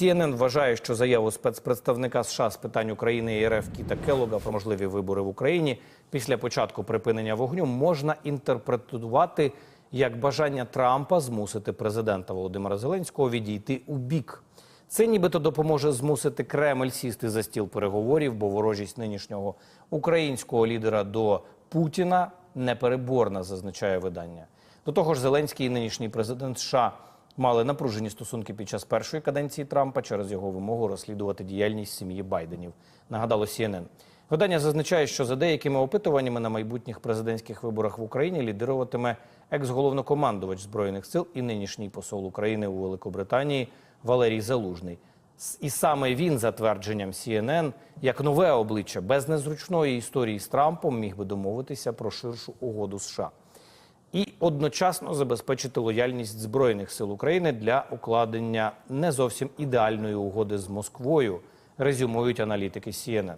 CNN вважає, що заяву спецпредставника США з питань України і РФ Кіта Келога про можливі вибори в Україні після початку припинення вогню можна інтерпретувати як бажання Трампа змусити президента Володимира Зеленського відійти у бік. Це нібито допоможе змусити Кремль сісти за стіл переговорів, бо ворожість нинішнього українського лідера до Путіна непереборна, зазначає видання. До того ж, Зеленський і нинішній президент США мали напружені стосунки під час першої каденції Трампа через його вимогу розслідувати діяльність сім'ї Байденів. Нагадало CNN. Видання зазначає, що за деякими опитуваннями на майбутніх президентських виборах в Україні лідируватиме екс-головнокомандувач збройних сил і нинішній посол України у Великобританії Валерій Залужний. І саме він, за твердженням CNN, як нове обличчя без незручної історії з Трампом міг би домовитися про ширшу угоду США і одночасно забезпечити лояльність збройних сил України для укладення не зовсім ідеальної угоди з Москвою, резюмують аналітики CNN.